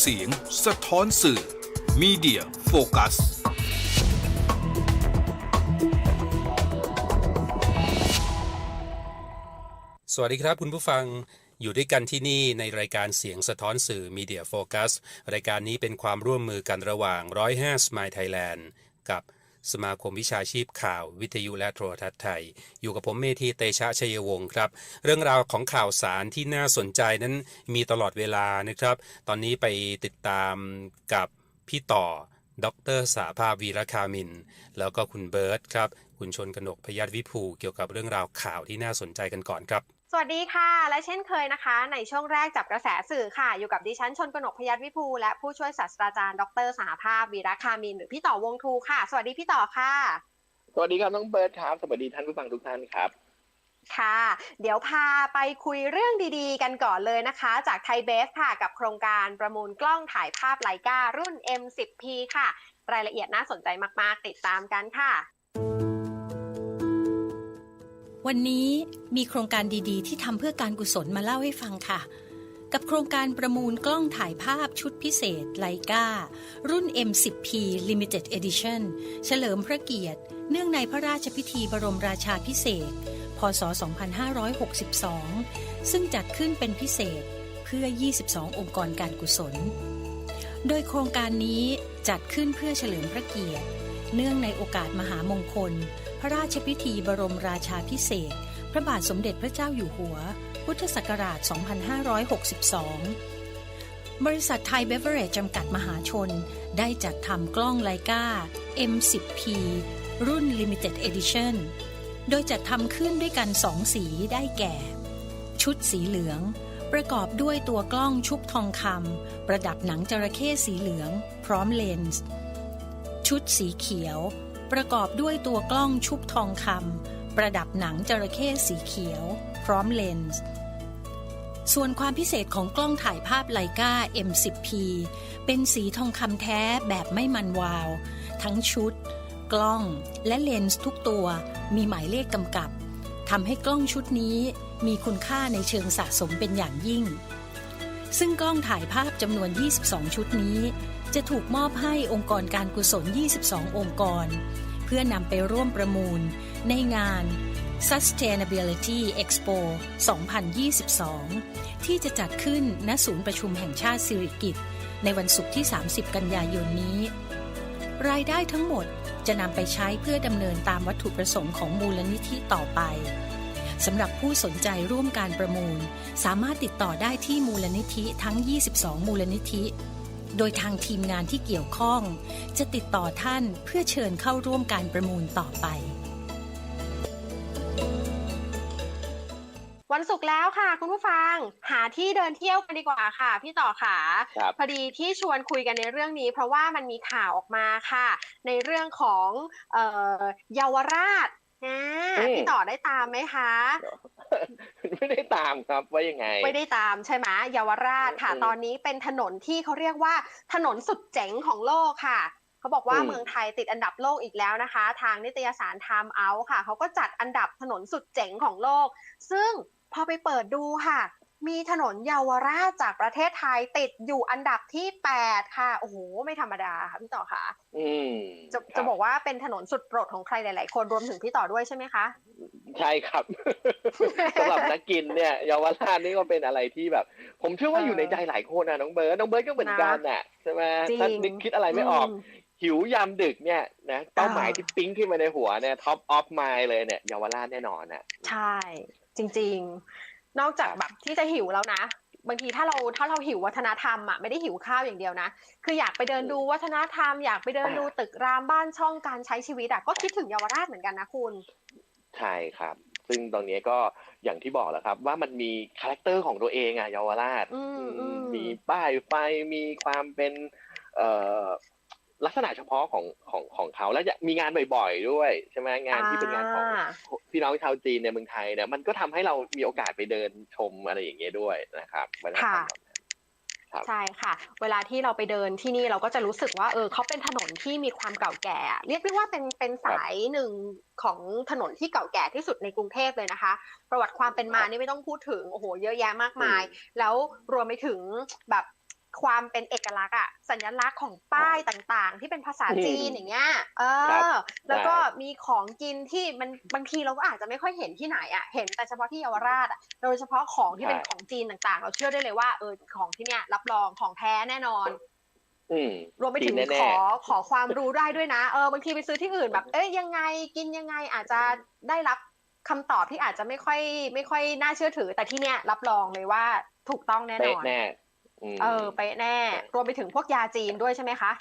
เสียงสะท้อนสื่อ Media Focus สวัสดีครับคุณผู้ฟังอยู่ด้วยกันที่นี่ในรายการเสียงสะท้อนสื่อ Media Focus รายการนี้เป็นความร่วมมือกันระหว่าง 105 Smile Thailand กับ สมาคมวิชาชีพข่าววิทยุและโทรทัศน์ไทย อยู่กับผมเมธีเตชะชัยวงศ์ครับ เรื่องราวของข่าวสารที่น่าสนใจนั้นมีตลอดเวลานะครับ ตอนนี้ไปติดตามกับพี่ต่อดรสาภาพวีรคามิน แล้วก็คุณเบิร์ตครับ คุณชนกนกพยัตวิภูเกี่ยวกับเรื่องราวข่าวที่น่าสนใจกันก่อนครับ สวัสดีค่ะ และเช่นเคยนะคะ ในช่วงแรกจับกระแสสื่อค่ะ อยู่กับดิฉันชนกนกพยัตวิภูและผู้ช่วยศาสตราจารย์ ดรสหภาพวีระคามิน หรือพี่ต่อวงทูค่ะ สวัสดีพี่ต่อค่ะ สวัสดีครับน้องเบิร์ดครับ สวัสดีท่านผู้ฟังทุกท่านครับค่ะ เดี๋ยวพาไปคุยเรื่องดีๆ กันก่อนเลยนะคะ จากไทยเบฟค่ะกับโครงการประมูลกล้องถ่ายภาพไลการุ่น M10P ค่ะ รายละเอียดน่าสนใจมากๆ ติดตามกันค่ะ วันนี้มีโครงการดีๆ ที่ทำเพื่อการกุศลมาเล่าให้ฟังค่ะ กับโครงการประมูลกล้องถ่ายภาพชุดพิเศษไลการุ่น M10P Limited Edition เฉลิมพระเกียรติ เนื่องในพระราชพิธีบรมราชาพิเศษ พศ 2562 ซึ่งจัดขึ้นเป็นพิเศษเพื่อ 22 องค์กรการกุศล โดยโครงการนี้จัดขึ้นเพื่อเฉลิมพระเกียรติ เนื่องในโอกาสมหามงคล พระราชพิธีบรมราชาพิเศษ พระบาทสมเด็จพระเจ้าอยู่หัว พุทธศักราช 2562 บริษัทไทยเบเวอร์เรจจำกัดมหาชน ได้จัดทำกล้องไลกา M10P รุ่น Limited Edition โดยจัดทำขึ้นด้วยกันสองสีได้แก่ ชุดสีเหลือง ประกอบด้วยตัวกล้องชุบทองคำประดับหนังจระเข้สีเหลือง พร้อมเลนส์ ชุดสีเขียว ประกอบด้วยตัวกล้องชุบทองคำประดับหนังจระเข้สีเขียว พร้อมเลนส์ ส่วนความพิเศษของกล้องถ่ายภาพไลกา M10P เป็นสีทองคำแท้แบบไม่มันวาว ทั้งชุด กล้องและเลนส์ทุกตัวมีหมายเลขกำกับทำให้กล้องชุดนี้มีคุณค่าในเชิงสะสมเป็นอย่างยิ่ง ซึ่งกล้องถ่ายภาพจำนวน 22 ชุดนี้ จะถูกมอบให้องค์กรการกุศล 22 องค์กร เพื่อนำไปร่วมประมูล ในงาน Sustainability Expo 2022 ที่จะจัดขึ้นณศูนย์ประชุมแห่งชาติสิริกิติ์ในวันศุกร์ที่ 30 กันยายนนี้ รายได้ทั้งหมดจะนำไปใช้เพื่อดำเนินตามวัตถุประสงค์ของมูลนิธิต่อไป สำหรับผู้สนใจร่วมการประมูล สามารถติดต่อได้ที่มูลนิธิทั้ง 22 มูลนิธิ โดยทางทีมงานที่เกี่ยวข้อง จะติดต่อท่านเพื่อเชิญเข้าร่วมการประมูลต่อไป วันศุกร์แล้วค่ะ คุณผู้ฟังหาที่เดินเที่ยวกันดีกว่าค่ะ พี่ต่อค่ะครับพอดีที่ชวนคุยกันในเรื่องนี้ เพราะว่ามันมีข่าวออกมาค่ะ ในเรื่องของเอ่อเยาวราช นะอืมพี่ต่อได้ตามไหมคะ ไม่ได้ตามครับว่ายังไง ไม่ได้ตามใช่ไหมเยาวราชค่ะอืมตอนนี้เป็นถนนที่เขาเรียกว่าถนนสุดเจ๋งของโลกค่ะเขาบอกว่าอืมเมืองไทยติดอันดับโลกอีกแล้วนะคะ ทางนิตยสาร Time Out ค่ะเขาก็จัดอันดับถนนสุดเจ๋งของโลก ซึ่งพอไปเปิดดูค่ะ มีถนนเยาวราชจากประเทศไทยติดอยู่อันดับที่ 8 ค่ะ โอ้โห ไม่ธรรมดาค่ะพี่ต่อค่ะอืมจะครัจะบอกว่าเป็นถนนสุดโปรดของใครหลาย ๆ คนรวมถึงพี่ต่อด้วยใช่ไหมคะ ใช่ครับสำหรับนักกินเนี่ยเยาวราชนี่ก็เป็นอะไรที่แบบ ผมเชื่อว่าเออออยู่ในใจหลายคนนะน้องเบิร์ดน้องเบิร์ดก็เหมือนกันน่ะใช่ไหมจริงถ้านึกคิดอะไรไม่ออกมหิวยามดึกเนี่ยนะเป้าหมายอ่าที่ปิ๊งขึ้นมาในหัวเนี่ยท็อปออฟมายเลยเนี่ยเยาวราชแน่นอนน่ะใช่จริง ๆ นอกจากแบบที่จะหิวแล้วนะ บางทีถ้าเราถ้าเราหิววัฒนธรรมอะไม่ได้หิวข้าวอย่างเดียวนะ คืออยากไปเดินดูวัฒนธรรม อยากไปเดินดูตึกรามบ้านช่องการใช้ชีวิตอะก็คิดถึงเยาวราชเหมือนกันนะคุณใช่ครับ ซึ่งตรงนี้ก็อย่างที่บอกแหล้วครับ ว่ามันมีคาแรคเตอร์ของตัวเองอะเยาวราชอืมอืมมีป้ายไฟมีความเป็นเอ่อลักษณะเฉพาะของของของเขาแล้วจะมีงานบ่อยๆด้วยใช่ไหมงานที่เป็นงานของอ่า พี่น้องชาวจีนในเมืองไทยเนี่ยมันก็ทำให้เรามีโอกาสไปเดินชมอะไรอย่างเงี้ยด้วยนะครับวัฒนธรรมแบบนั้นครับใช่ค่ะ เวลาที่เราไปเดินที่นี่เราก็จะรู้สึกว่าเออเขาเป็นถนนที่มีความเก่าแก่อะเรียกได้ว่าเป็นเป็นสายหนึ่งของถนนที่เก่าแก่ที่สุดในกรุงเทพเลยนะคะ ประวัติความเป็นมานี่ไม่ต้องพูดถึงโอ้โหเยอะแยะมากมาย แล้วรวมไปถึงแบบ ความเป็นเอกลักษณ์อะสัญลักษณ์ของป้ายต่างๆ ที่เป็นภาษาจีนอย่างเงี้ยเอครับอแล้วก็ใช่มีของกินที่มันบางทีเราก็อาจจะไม่ค่อยเห็นที่ไหนอะเห็นแต่เฉพาะที่เยาวราชอะโดยเฉพาะของที่เป็นใช่ของจีนต่างๆ เราเชื่อได้เลยว่าเออของที่เนี่ยรับรองของแท้แน่นอนอืมรวมไปถึงจีนแน่ขๆอขอความรู้ได้ด้วยนะเออบางทีไปซื้อที่อื่นแบบ เอ้ยยังไงกินยังไงอาจจะได้รับคำตอบที่อาจจะไม่ค่อยไม่ค่อยน่าเชื่อถือ แต่ที่เนี่ยรับรองเลยว่าถูกต้องแน่นเป๊ะอนแน่อืม เออไปะแน่ รวมไปถึงพวกยาจีนด้วยใช่ไหมคะ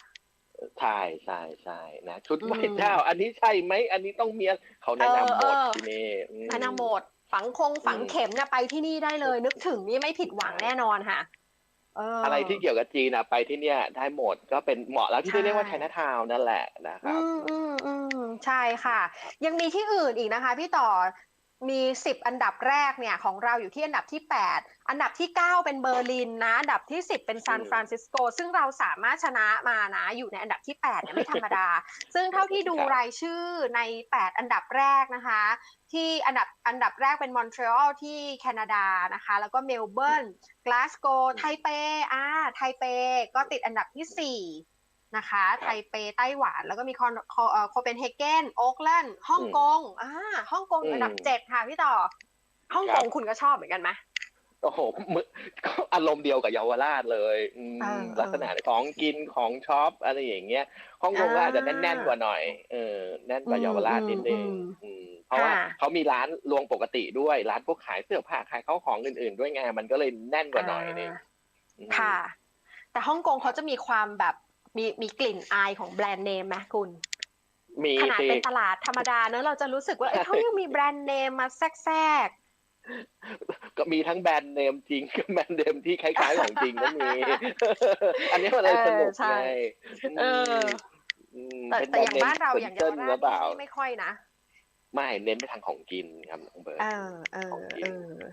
ใช่ใช่ใช่นะชุดอืมไหว้เจ้า อันนี้ใช่ไหมอันนี้ต้องมีเขาแนะนำหมดเออเออที่นี่อืมพนาโมดฝังคงฝังอืมเข็มเนี่ยไปที่นี่ได้เลย นึกถึงนี่ไม่ผิดหวังแน่นอนค่ะเออออะไรที่เกี่ยวกับจีนอะไปที่เนี่ยได้หมดก็เป็นเหมาะแล้วที่ใช่เรียกว่าไชน่าทาวน์นั่นแหละนะครับ อืมอืมอืมใช่ค่ะ ยังมีที่อื่นอีกนะคะ พี่ต่อ มีสิบอันดับแรกเนี่ยของเราอยู่ที่อันดับที่แปดอันดับที่เก้าเป็นเบอร์ลินนะอันดับที่สิบเป็นซานอืมฟรานซิสโกซึ่งเราสามารถชนะมานะอยู่ในอันดับที่แปดเนี่ยไม่ธรรมดา ซึ่งเท่าที่ดูรายชื่อในแปดอันดับแรกนะคะ ที่อันดับอันดับแรกเป็นมอนทรีออลที่แคนาดานะคะ แล้วก็เมลเบิร์นกลาสโกไทเปอ่าไทเปก็ติดอันดับที่สี่ นะคะ ไทเป ไต้หวัน แล้วก็มีคอนโคเอ่อโคเปนเฮเกน โอ๊กแลนด์ ฮ่องกง อ่า ฮ่องกงอยู่อันดับอืมเจ็ดค่ะพี่ต่อ ฮ่องครักบงคุณก็ชอบเหมือนกันไหมโอ้โหมึก็อารมณ์เดียวกับเยาวราชเลยอืมเออลักษณะของกินของช็อปอะไรอย่างเงี้ย ฮ่องกงก็อ่าอาจจะแน่นๆกว่าหน่อย เออ แน่นกว่าเยาวราชนิดนึงอืมอืมเพราะว่าค่ะเขามีร้านรวงปกติด้วย ร้านพวกขายเสื้อผ้าขายข้าวของอื่น ๆ ด้วยไง มันก็เลยแน่นกว่าหน่อยนึงอืมค่ะ แต่ฮ่องกงเขาจะมีความแบบ มีมีกลิ่นอายของแบรนด์เนมไหมคุณ มีขนาดสิเป็นตลาดธรรมดาเนอะเราจะรู้สึกว่าเอ้ยเขายังมีแบรนด์เนมมาแทรกก็มีทั้งแบรนด์เนมจริงกับแบรนด์เนมที่คล้ายๆของจริงก็มี อันนี้มันเลยสนุกเออใช่ไงเออมๆแต่ป็นแต่อย่างแรบ้านด์เรามอย่างเยาวเส้นๆหรารือเปล่าชนี่ไม่ค่อยนะ ไม่เน้นไปทางของกินครับน้องเบิร์ตเออเออของกินเออ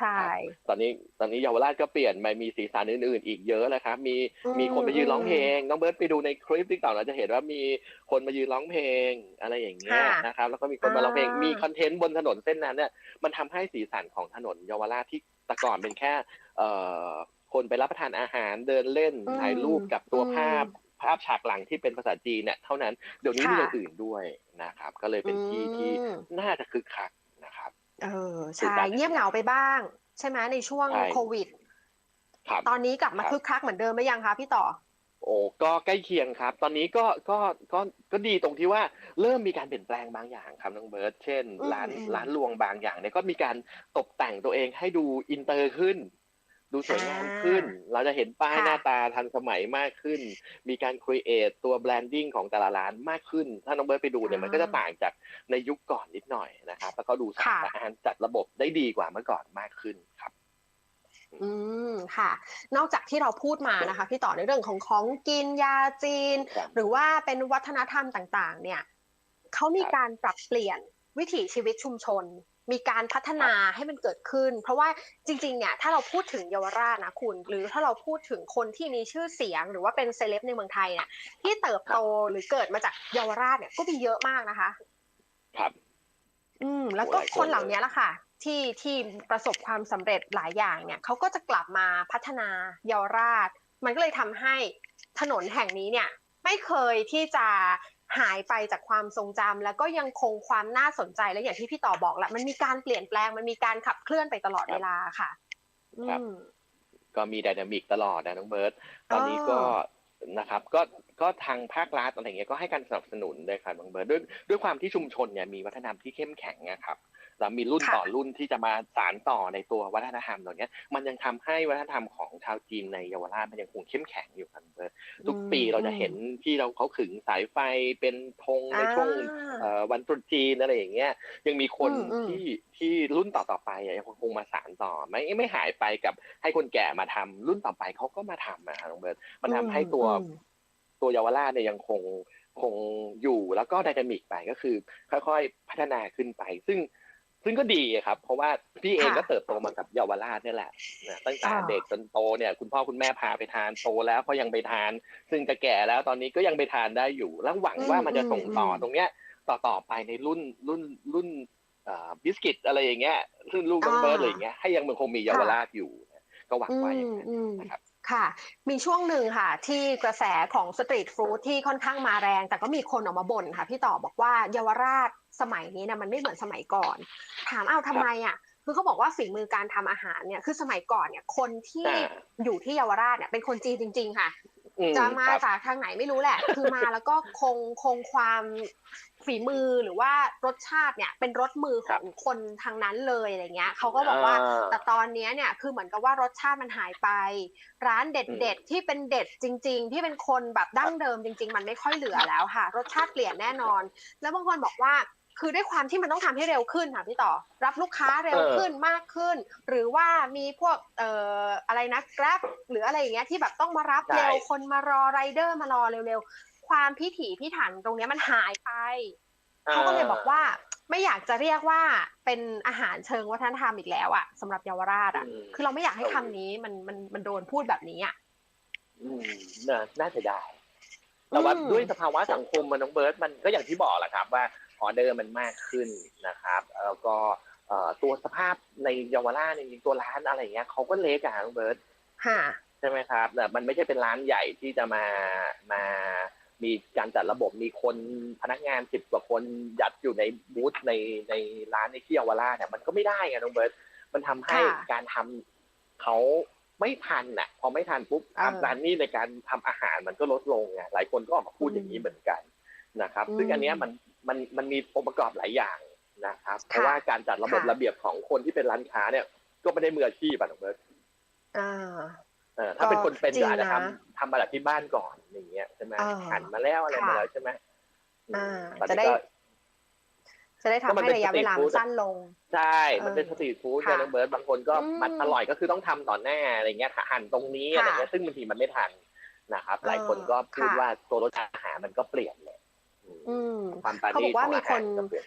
ใช่ ตอนนี้ตอนนี้เยาวราชก็เปลี่ยนไปมีสีสันอื่นๆ อีกเยอะเลยครับ มีอืมมีคนมายืนร้องเพลง น้องเบิร์ตไปดูในคลิปติ๊กต็อกเราจะเห็นว่ามีคนมายืนร้องเพลงอะไรอย่างเงี้ยค่ะนะครับ แล้วก็มีคนมาร้องเพลงอ่ามีมีคอนเทนต์บนถนนเส้นนั้นเนี่ย มันทำให้สีสันของถนนเยาวราชที่แต่ก่อนเป็นแค่ เอ่อคนไปรับประทานอาหารเดินเล่นอืมถ่ายรูปกับตัวอืมภาพภาพฉากหลังที่เป็นภาษาจีนเนี่ยเท่านั้น เดี๋ยวนี้มีค่ะอย่างอื่นด้วยนะครับ ก็เลยเป็นที่ที่อืมน่าจะคึกคักนะครับ เออคือใช่การเงียบเหงาไปบ้าง ใช่ไหมในช่วงใช่ โควิด ครับ ตอนนี้กลับมาครับ คึกคักเหมือนเดิมไหมยังคะพี่ต่อ โอ้ก็ใกล้เคียงครับ ตอนนี้ก็ก็ก็ก็ดีตรงที่ว่าเริ่มมีการเปลี่ยนแปลงบางอย่างครับน้องเบิร์ตเช่น อืมร้านอืม ร้านรวงบางอย่างเนี่ยก็มีการตกแต่งตัวเองให้ดูอินเตอร์ขึ้น ดูสวยงามขึ้น เราจะเห็นป้ายค่ะหน้าตาทันสมัยมากขึ้น มีการครีเอทตัวแบรนดิ้งของแต่ละร้านมากขึ้น ถ้าน้องเบิร์ตไปดูเนี่ยมันก็จะต่างจากในยุคก่อนนิดหน่อยนะครับ แล้วก็ดูสะอาดค่ะสะอ้านจัดระบบได้ดีกว่าเมื่อก่อนมากขึ้นครับอืมค่ะ นอกจากที่เราพูดมานะคะ พี่ต่อในเรื่องของของกินยาจีนครับหรือว่าเป็นวัฒนธรรมต่าง ๆ เนี่ยเขามีครับการปรับเปลี่ยนวิถีชีวิตชุมชน มีการพัฒนาให้มันเกิดขึ้น เพราะว่าจริงๆเนี่ยถ้าเราพูดถึงเยาวราชนะคุณ หรือถ้าเราพูดถึงคนที่มีชื่อเสียง หรือว่าเป็นเซเลบในเมืองไทยเนี่ยที่เติบโตหรือเกิดมาจากเยาวราชเนี่ยก็มีเยอะมากนะคะ ครับ อืม แล้วก็หลายคคนนเหล่าเลยนี้แหละค่ะที่ที่ประสบความสำเร็จหลายอย่างเนี่ยเขาก็จะกลับมาพัฒนาเยาวราช มันก็เลยทำให้ถนนแห่งนี้เนี่ย ไม่เคยที่จะ หายไปจากความทรงจำแล้วก็ยังคงความน่าสนใจและอย่างที่พี่ต่อบอกแหละมันมีการเปลี่ยนแปลงมันมีการขับเคลื่อนไปตลอดเวลาค่ะอืครับมก็มีไดนามิกตลอดนะน้องเบิร์ตตอนนี้ก็อ๋อนะครับก็ก็ทางภาครัฐอะไรเงี้ยก็ให้การสนับสนุนด้วยครับน้องเบิร์ตด้วยด้วยความที่ชุมชนเนี่ยมีวัฒนธรรมที่เข้มแข็งนะครับ แล้วมีรุ่นค่ะต่อรุ่นที่จะมาสานต่อในตัววัฒนธรรมเหล่านี้มันยังทำให้วัฒนธรรมของชาวจีนในเยาวราชมันยังคงเข้มแข็งอยู่ครับน้องเบิร์ตทุกปีเราจะเห็นที่เราเขาขึงสายไฟเป็นธงในช่วงเอ่อวันตรุษจีนอะไรอย่างเงี้ยยังมีคนอืมอืมที่ที่รุ่นต่อๆไปอะยังคงมาสานต่อไม่ไม่หายไปกับให้คนแก่มาทำรุ่นต่อไปเขาก็มาทำอะครับน้องเบิร์ตมันทำให้ตัวอืมตัวเยาวราชเนี่ยยังคงคงอยู่แล้วก็ไดนามิกไปก็คือ ค่อยๆ พัฒนาขึ้นไป ซึ่ง ซึ่งก็ดีครับ เพราะว่าพี่เองค่ะก็เติบโตมากับเยาวราชเนี่ยแหละนะตั้งแต่อ่าเด็กจนโตเนี่ย คุณพ่อคุณแม่พาไปทานโตแล้วก็ยังไปทาน ซึ่งจะแก่แล้วตอนนี้ก็ยังไปทานได้อยู่ แล้วหวังว่ามันจะส่งต่อตรงเนี้ยต่อต่อไปในรุ่นรุ่นรุ่นเอ่อบิสกิตอะไรอย่างเงี้ยรุ่นลูกน้องเบิร์ดอะไรอย่างเงี้ยให้ยังมันคงมีเยาวราชอยู่นะก็หวังอืว่าอย่างมนั้นอืมนะครับค่ะ มีช่วงหนึ่งค่ะ ที่กระแสของสตรีทฟู้ดที่ค่อนข้างมาแรง แต่ก็มีคนออกมาบ่นค่ะ พี่ต่อบอกว่าเยาวราช สมัยนี้นะมันไม่เหมือนสมัยก่อน ถามเอาทำไมอะคือเขาบอกว่าฝีมือการทำอาหารเนี่ย คือสมัยก่อนเนี่ย คนที่อ่าอยู่ที่เยาวราชเนี่ยเป็นคนจีนจริง ๆ ค่ะอืจะมาครับจากทางไหนไม่รู้แหละ คือมาแล้วก็คงคงความฝีมือหรือว่ารสชาติเนี่ย เป็นรสมือของคนทางนั้นเลยอะไรเงี้ยเขาก็บอกว่าอ่าแต่ตอนเนี้ยเนี่ยคือเหมือนกับว่ารสชาติมันหายไป ร้านเด็ดๆที่เป็นเด็ดจริง ๆ ที่เป็นคนแบบดั้งเดิมจริง ๆ มันไม่ค่อยเหลือแล้วค่ะ รสชาติเปลี่ยนแน่นอน แล้วบางคนบอกว่า คือด้วยความที่มันต้องทำให้เร็วขึ้นค่ะพี่ต่อ รับลูกค้าเร็วขึ้นมากขึ้น หรือว่ามีพวกเอ่ออะไรนะ Grab หรืออะไรอย่างเงี้ยที่แบบต้องมารับเร็วใช่คนมารอไรเดอร์มารอเร็วๆ ความพิถีพิถันตรงเนี้ยมันหายไปเขาก็เลยบอกว่าไม่อยากจะเรียกว่าเป็นอาหารเชิงวัฒนธรรมอีกแล้วอะสำหรับเยาวราชอะอืมคือเราไม่อยากให้คำนี้มันมันมันโดนพูดแบบนี้อะอืมน่าน่าจะได้แต่ว่าอืมด้วยสภาวะสังคมมันน้องเบิร์ตมันก็อย่างที่บอกแหละครับว่า ออเดอร์มันมากขึ้นนะครับ แล้วก็เอ่อตัวสภาพในเยาวราชในยตัวร้านอะไรเงี้ยเขาก็เล็กอะน้องเบิร์ตค่ะใช่ไหมครับแต่มันไม่ใช่เป็นร้านใหญ่ที่จะมามามีการจัดระบบมีคนพนักงานสิบกว่าคนยัดอยู่ในบูธในในร้านในที่เยาวราชเนี่ยมันก็ไม่ได้ไงน้องเบิร์ตมันทำให้ค่ะการทำเขาไม่ทันน่ะ พอไม่ทันปุ๊บเออร้านนี้ในการทำอาหารมันก็ลดลงไงหลายคนก็ออกมาพูดอืมอย่างนี้เหมือนกัน นะครับอืมซึ่งอันเนี้ยมันมันมันมีองค์ประกอบหลายอย่างนะครับ เพราะค่ะว่าการจัดระบบค่ะระเบียบของคนที่เป็นร้านค้าเนี่ย ก็ไม่ได้มืออาชีพอะน้องเบิร์ตอ่าเออถ้าเป็นคนเป็นจริงก็อาจจะทำนะทำมาจากที่บ้านก่อนอย่างเงี้ยใช่ไหมเออหันมาแล้วอะไรค่ะมาแล้วใช่ไหมอ่าตอนจะนี้ได้ก็จะได้ทำก็มันให้เป็นระยะเวลาสตรีทฟู้มันดสั้นลง ใช่ มันเออเป็นสตรีทฟู้ดค่ะนะน้องเบิร์ตบางคนก็อืมมันอร่อยก็คือต้องทำต่อหน้าอะไรเงี้ยหั่นตรงนี้ค่ะอะไรเงี้ยซึ่งบางทีมันไม่ทันนะครับเออหลายคนก็พูดค่ะว่าตัวรสอาหารมันก็เปลี่ยนเลยอืมอืม ความปราเขาณีบตอกว่าของมีอาคหารนก็เปลี่ยน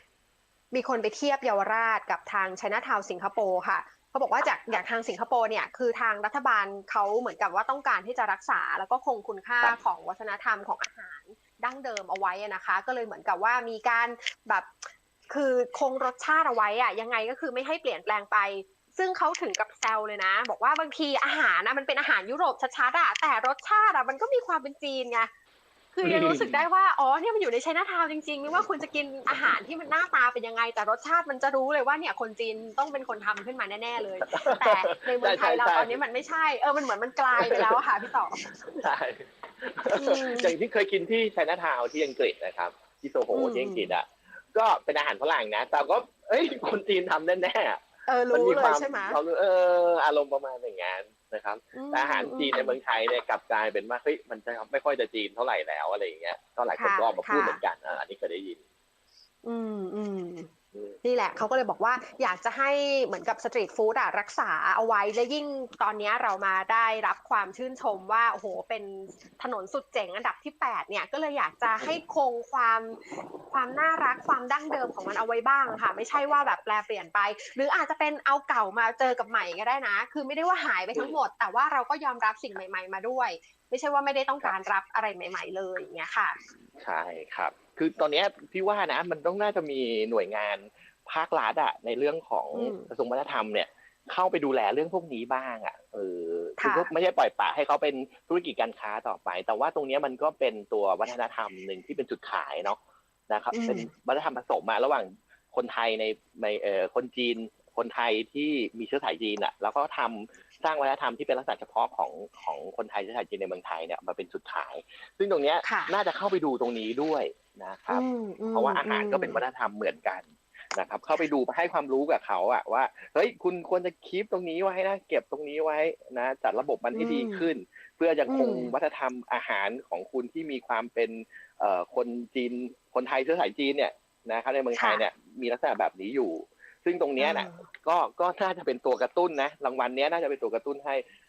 มีคนไปเทียบเยาวราชกับทางไชน่าทาวน์สิงคโปร์ค่ะเขาบอกว่าจากอย่างทางสิงคโปร์เนี่ยคือทางรัฐบาลเขาเหมือนกับว่าต้องการที่จะรักษา แล้วก็คงคุณค่าครับของวัฒนธรรมของอาหารดั้งเดิมเอาไว้อะนะคะ ก็เลยเหมือนกับว่ามีการแบบคือคงรสชาติเอาไว้อะยังไงก็คือไม่ให้เปลี่ยนแปลงไป ซึ่งเขาถึงกับแซวเลยนะ บอกว่าบางทีอาหารนะมันเป็นอาหารยุโรปชัดๆอะแต่รสชาติอะมันก็มีความเป็นจีนไง คือยังรู้สึกได้ว่าอ๋อเนี่ยมันอยู่ในไชน่าทาวน์จริงๆไม่ว่าคุณจะกินอาหารที่มันหน้าตาเป็นยังไง แต่รสชาติมันจะรู้เลยว่าเนี่ยคนจีนต้องเป็นคนทำขึ้นมาแน่ๆเลย แต่ในเมืองไทยเราใช่ใช่ตอนนี้มันไม่ใช่เออมันเหมือนมันกลายไปแล้วอะค่ะพี่ต่อใช่อืมอย่างที่เคยกินที่ไชน่าทาวน์ที่อังกฤษนะครับ ที่โซโหอืมที่อังกฤษอะก็เป็นอาหารฝรั่งนะแต่ก็เอ้ยคนจีนทำแน่ๆเออมันรู้มีเลควายมใช่ไหมเขาเอออารมณ์ประมาณอย่างนั้น นะครับมแต่อาหารจีนในเมืองไทยเนี่ยกลับกลายเป็นว่าเฮ้ยมันจะไม่ค่อยจะจีนเท่าไหร่แล้วอะไรอย่างเงี้ยก็หลายคนค่ะก็ออกมาพูดค่ะเหมือนกันอ่าอันนี้เคยได้ยิน อืมอืมอืม นี่แหละเขาก็เลยบอกว่าอยากจะให้เหมือนกับสตรีทฟู้ดอะรักษาเอาไว้และยิ่งตอนนี้เรามาได้รับความชื่นชมว่าโอ้โหเป็นถนนสุดเจ๋งอันดับที่ 8 เนี่ยก็เลยอยากจะให้คงความความน่ารักความดั้งเดิมของมันเอาไว้บ้างค่ะ ไม่ใช่ว่าแบบแปลเปลี่ยนไป หรืออาจจะเป็นเอาเก่ามาเจอกับใหม่ก็ได้นะ คือไม่ได้ว่าหายไปทั้งหมด แต่ว่าเราก็ยอมรับสิ่งใหม่ ๆ มาด้วย ไม่ใช่ว่าไม่ได้ต้องการรับอะไรใหม่ ๆ เลยอย่างเงี้ยค่ะ ใช่ครับ คือตอนเนี้ยพี่ว่านะมันต้องน่าจะมีหน่วยงานภาครัฐอะในเรื่องของอืมกระทรวงวัฒนธรรมเนี่ยเข้าไปดูแลเรื่องพวกนี้บ้างอะเออคือค่ะก็ไม่ใช่ปล่อยปละให้เขาเป็นธุรกิจการค้าต่อไป แต่ว่าตรงเนี้ยมันก็เป็นตัววัฒนธรรมหนึ่งที่เป็นจุดขายเนาะนะครับอืมเป็นวัฒนธรรมผสมมาระหว่างคนไทยในในเอ่อคนจีน คนไทยที่มีเชื้อสายจีนอะแล้วก็ทำสร้างวัฒนธรรมที่เป็นลักษณะเฉพาะของของคนไทยเชื้อสายจีนในเมืองไทยเนี่ยมาเป็นจุดขาย ซึ่งตรงเนี้ยค่ะน่าจะเข้าไปดูตรงนี้ด้วย นะครับอืมอืมเพราะว่าอาหารก็เป็นวัฒนธรรมเหมือนกันนะครับ เข้าไปดูให้ความรู้กับเขาอะว่าเฮ้ยคุณควรจะคีปตรงนี้ไว้นะเก็บตรงนี้ไว้นะจัดระบบมันให้ดีขึ้น เพื่อยังคงอืมวัฒนธรรมอาหารของคุณที่มีความเป็นเอ่อคนจีนคนไทยเชื้อสายจีนเนี่ยนะครับในเมืองไทยเนี่ยมีลักษณะแบบนี้อยู่ ซึ่งตรงเนี้ยนะอ่าก็ก็น่าจะเป็นตัวกระตุ้นนะรางวัลเนี้ยน่าจะเป็นตัวกระตุ้นให้เอ่ออม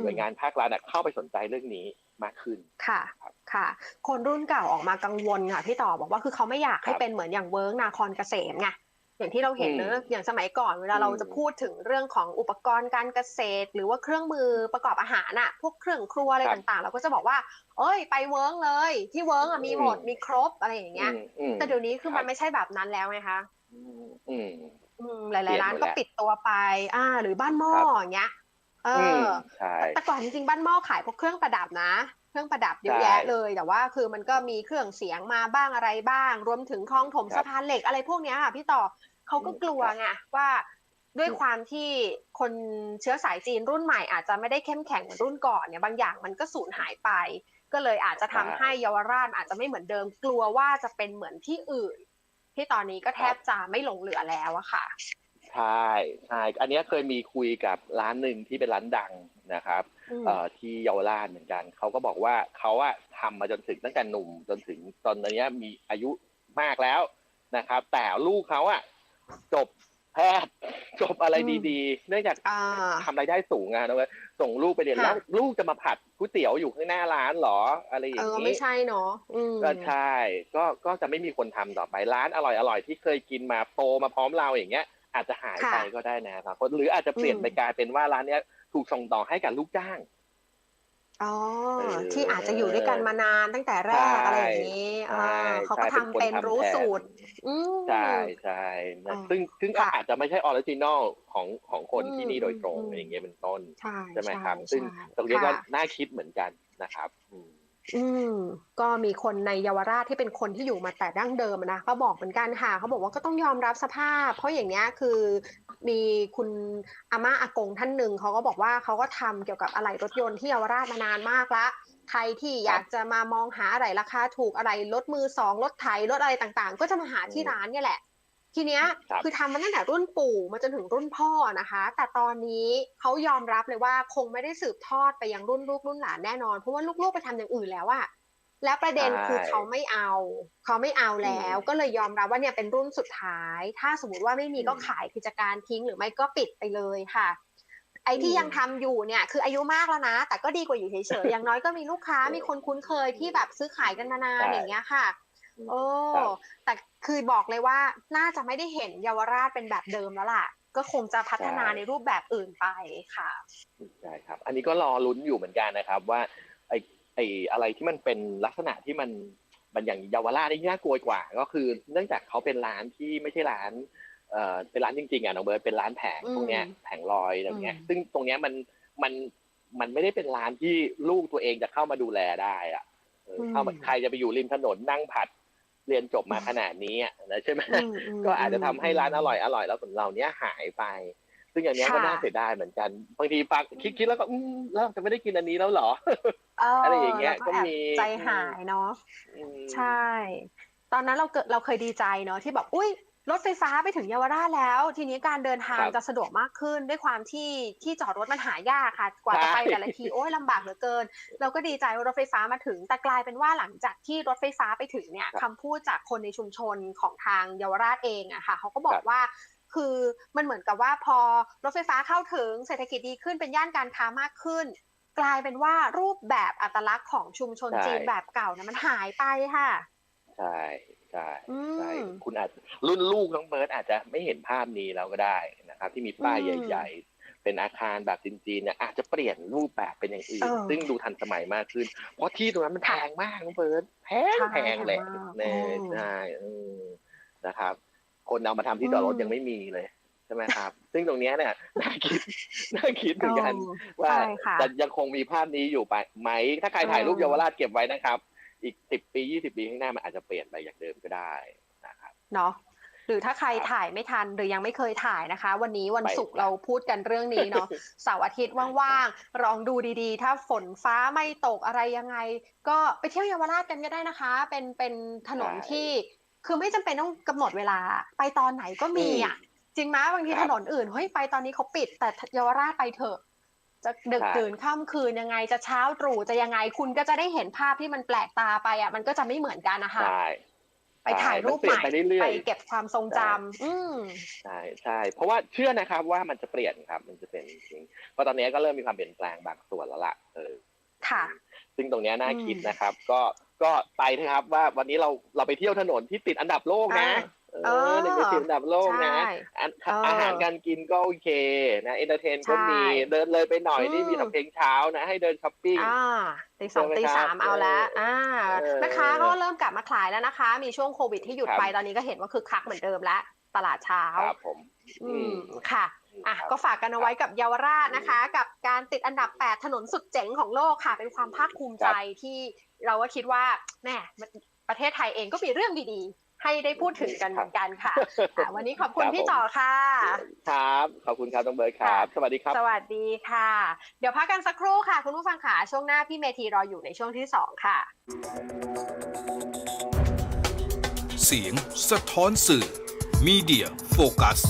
หน่วยงานภาครัฐอะเข้าไปสนใจเรื่องนี้มากขึ้นค่ะค่ะ คนรุ่นเก่าออกมากังวลค่ะพี่ต่อบอกว่าคือเขาไม่อยากให้ครับเป็นเหมือนอย่างเวิร์กนาคอนเกษมไงอย่างที่เราเห็นอืมเนอะอย่างสมัยก่อนเวลาอืมเราจะพูดถึงเรื่องของอุปกรณ์การเกษตร หรือว่าเครื่องมือประกอบอาหารอะพวกเครื่องครัวอะไรครับต่างๆ เราก็จะบอกว่า เอ้ย ไปเวิร์กเลย ที่เวิร์กอะมีหมดอืมมีครบอะไรอย่างเงี้ยอืมอืมแต่เดี๋ยวนี้คือครับมันไม่ใช่แบบนั้นแล้วไงคะอืมอืมอืมหเปลี่ลายยนๆร้านหมดก็แล้วปิดตัวไป อ่า หรือบ้านหม้อครับอย่างเงี้ย เออืมอใช่แต่ก่อนจริงๆบ้านหม้อขายพวกเครื่องประดับนะ เครื่องประดับเยอะใช่แยะเลย แต่ว่าคือมันก็มีเครื่องเสียงมาบ้างอะไรบ้าง รวมถึงคลองถมครับสะพานเหล็กอะไรพวกเนี้ยค่ะพี่ต่อเขาก็อืมกลัวไงว่าด้วยอืมความที่คนเชื้อสายจีนรุ่นใหม่อาจจะไม่ได้เข้มแข็งเหมือนรุ่นก่อนเนี่ยบางอย่างมันก็สูญหายไป ก็เลยอาจจะทำให้เยาวราชอาจจะไม่เหมือนเดิมกลัวว่าจะเป็นเหมือนที่อื่น ที่ตอนนี้ก็แทบจะไม่หลงเหลือแล้วอะค่ะ ใช่ใช่อันเนี้ยเคยมีคุยกับร้านหนึ่งที่เป็นร้านดังนะครับอืมเอ่อที่เยาวราชเหมือนกันเขาก็บอกว่าเขาอะทำมาจนถึงตั้งแต่หนุ่มจนถึงตอนนี้มีอายุมากแล้วนะครับ แต่ลูกเขาอะจบแพทย์จบอะไรอืมดีๆ เนื่องจากอ่าทำรายได้สูงอะนะเว้ยส่งลูกไปเรียนค่ะแล้วลูกจะมาผัดก๋วยเตี๋ยวอยู่ข้างหน้าร้านเหรอ อะไรอเอย่างอนี้ไม่ใช่เนาะอืมก็ใช่ ก็ก็จะไม่มีคนทำต่อไปร้านอร่อยๆที่เคยกินมาโตมาพร้อมเราอย่างเงี้ย อาจจะหายไปค่ะก็ได้นะครับหรืออาจจะเปลี่ยนอืมไปกลายเป็นว่าร้านเนี้ยถูกส่งต่อให้กับลูกจ้างอ๋อเออที่อาจจะอยู่ด้วยกันมานานตั้งแต่แรกใช่อะไรอย่างนี้ใช่อ่าเขาก็ใช่ทำเป็นคนรู้แทนสูตรอืมใช่ใช่นะอ๋อซึ่งซึ่งก็ค่ะอาจจะไม่ใช่ออริจินอลของของคนอืมที่นี่โดยตรงอืมอย่างเงี้ยเป็นต้นใช่ใช่ไหมครับใช่ซึ่งใช่ตรงนี้ก็ค่ะน่าคิดเหมือนกันนะครับ อืม ก็มีคนในเยาวราชที่เป็นคนที่อยู่มาแต่ดั้งเดิมอะนะก็บอกเหมือนกันค่ะเขาบอกว่าก็ต้องยอมรับสภาพ เพราะอย่างเนี้ยคือมีคุณอาม่าอากงท่านหนึ่งเขาก็บอกว่าเขาก็ทำเกี่ยวกับอะไหล่รถยนต์ที่เยาวราชมานานมากละ ใครที่อยากจะมามองหาอะไรราคาถูกอะไรรถมือสองรถไถรถอะไรต่างๆ ก็จะมาหาที่ร้านเนี่ยแหละ ทีเนี้ยครับคือทำมาตั้งแต่รุ่นปู่มาจนถึงรุ่นพ่อนะคะ แต่ตอนนี้เขายอมรับเลยว่าคงไม่ได้สืบทอดไปยังรุ่นลูกรุ่นหลานแน่นอนเพราะว่าลูกๆไปทำอย่างอื่นแล้วอะแล้วประเด็นใช่คือเขาไม่เอาเขาไม่เอาแล้วอืมก็เลยยอมรับว่าเนี่ยเป็นรุ่นสุดท้าย ถ้าสมมติว่าไม่มีอืมก็ขายกิจการทิ้งหรือไม่ก็ปิดไปเลยค่ะ ไอ้ที่อืมยังทำอยู่เนี่ยคืออายุมากแล้วนะ แต่ก็ดีกว่าอยู่เฉยๆอย่างน้อยก็มีลูกค้ามีคนคุ้นเคยที่แบบซื้อขายกันมานานใช่อย่างเงี้ยค่ะ โอ้ครับ แต่คือบอกเลยว่าน่าจะไม่ได้เห็นเยาวราชเป็นแบบเดิมแล้วล่ะ ก็คงจะพัฒนาใช่ในรูปแบบอื่นไปค่ะใช่ครับ อันนี้ก็รอลุ้นอยู่เหมือนกันนะครับ ว่าไอ้ไอ้อะไรที่มันเป็นลักษณะที่มันมันอย่างเยาวราชนี่น่ากลัวกว่า ก็คือ เนื่องจากเขาเป็นร้านที่ไม่ใช่ร้านเอ่อเป็นร้านจริงๆอะน้องเบิร์ตเป็นร้านแผงอืมพวกเนี้ยแผงลอยอย่างเงี้ย อืม ซึ่งตรงเนี้ยมันมันมันไม่ได้เป็นร้านที่ลูกตัวเองจะเข้ามาดูแลได้อะเออเข้ามาใครจะไปอยู่ริมถนนนั่งผัด เรียนจบมาขนาดนี้อะนะใช่ไหมอืมมก็อาจจะทำให้ร้านอร่อยอร่อยแล้วผลเหล่านี้หายไป ซึ่งอย่างเนี้ยก็ค่ะน่าเสียดายเหมือนกันบางทีฟังคิดคิดแล้วก็อืมแล้วเราจะไม่ได้กินอันนี้แล้วเหรอเอะไรอย่างเงี้ยแล้วก็แอบมีใจหายเนาะอืมใช่ ตอนนั้นเราเกิดเราเคยดีใจเนาะที่แบบอุ้ย รถไฟฟ้าไปถึงเยาวราชแล้ว ทีนี้การเดินทางครับจะสะดวกมากขึ้น ด้วยความที่ที่จอดรถมันหายากค่ะ กว่าจะไปใช่แต่ละทีโอ้ยลำบากเหลือเกิน เราก็ดีใจว่ารถไฟฟ้ามาถึง แต่กลายเป็นว่าหลังจากที่รถไฟฟ้าไปถึงเนี่ยคำพูดจากคนในชุมชนของทางเยาวราชเองอะค่ะเขาก็บอกว่าคือมันเหมือนกับว่าพอรถไฟฟ้าเข้าถึงเศรษฐกิจดีขึ้นเป็นย่านการค้ามากขึ้น กลายเป็นว่ารูปแบบอัตลักษณ์ของชุมชนใช่จีนแบบเก่านะมันหายไปค่ะใช่ ใช่อืมใช่คุณอาจรุ่นลูกน้องเบิร์ตอาจจะไม่เห็นภาพนี้แล้วก็ได้นะครับ ที่มีป้ายอืมใหญ่ ๆ เป็นอาคารแบบจีนๆเนี่ยอาจจะเปลี่ยนรูปแบบเป็นอย่างอื่นเออซึ่งดูทันสมัยมากขึ้น เพราะที่ตรงนั้นมันแพงมากน้องเบิร์ตแพงใช่แพงแหละแพงมากเน่อืมใช่อืมนะครับ คนเอามาทำที่จอดรถอืมยังไม่มีเลยใช่ไหมครับ ซึ่งตรงเนี้ยเนี่ยน่าคิดน่าคิดเหมือนกัน ว่าใช่ค่ะจะยังคงมีภาพนี้อยู่ไปไหม ถ้าใครถ่ายรูปเออเยาวราชเก็บไว้นะครับ อีกสิบปียี่สิบปีข้างหน้ามันอาจจะเปลี่ยนไปอย่างเดิมก็ได้นะครับเนาะหรือถ้าใครครับถ่ายไม่ทันหรือยังไม่เคยถ่ายนะคะ วันนี้วันไปศุกร์เราพูดกันเรื่องนี้เนาะเสาร์อาทิตย์ว่างๆลองดูดีๆ ถ้าฝนฟ้าไม่ตกอะไรยังไง ก็ไปเที่ยวเยาวราชกันก็ได้นะคะ เป็นเป็นถนนใช่ที่คือไม่จำเป็นต้องกำหนดเวลาไปตอนไหนก็มีอะจริงไหมบางทีครัถบนนอื่นเฮ้ยไปตอนนี้เขาปิดแต่เยาวราชไปเถอะ จะดึกใช่ดื่นค่ำคืนยังไงจะเช้าตรู่จะยังไงคุณก็จะได้เห็นภาพที่มันแปลกตาไปอะมันก็จะไม่เหมือนกันนะคะใช่ไปถ่ายรูปมันเปลี่ใหยนม่ไปเรื่อยๆไปเก็บความทรงจใช่ำอืมใช่ใช่เพราะว่าเชื่อนะครับว่ามันจะเปลี่ยนครับ มันจะเป็นจริงๆเพราะตอนนี้ก็เริ่มมีความเปลี่ยนแปลงบางส่วนแล้วล่ะเออค่ะ ซึ่งตรงเนี้ยน่าอืมคิดนะครับ ก็ก็ไปนะครับว่าวันนี้เราเราไปเที่ยวถนนที่ติดอันดับโลกนะ อ่าเออหนึ่งในสิบอันดับโลกนะ ใช่อาเออออาหารการกินก็โอเคนะเอนเตอร์เทนก็มี ใช่เดินเลยไปหน่อยอืม นี่มีทำเพลงเช้านะ ให้เดินช้อปปิ้ง อ่าตีสองใช่ไหมตีครับสามเอาละอ่าเออแม่ค้าก็เริ่มกลับมาขายแล้วนะคะ มีช่วงโควิดที่หยุดครับ ไปตอนนี้ก็เห็นว่าคึกคักเหมือนเดิมแล้วตลาดเช้า ครับผม อืมค่ะอะ ก็ฝากกันเอาไว้กับเยาวราชนะคะ กับการติดอันดับ 8 ถนนสุดเจ๋งของโลกค่ะ เป็นความภาคภูมิใจที่เราก็คิดว่าแหม่ประเทศไทยเองก็มีเรื่องดีๆ ให้ได้พูดถึงกันเหมือนกันค่ะอะวันนี้ขอบคุณครับพี่ผมต่อค่ะ ครับ ขอบคุณครับต้องเบิร์ดครับ สวัสดีครับ สวัสดีค่ะ เดี๋ยวพักกันสักครู่ค่ะ คุณผู้ฟังค่ะช่วงหน้าพี่เมธีรออยู่ในช่วงที่สองค่ะ เสียงสะท้อนสื่อ Media Focus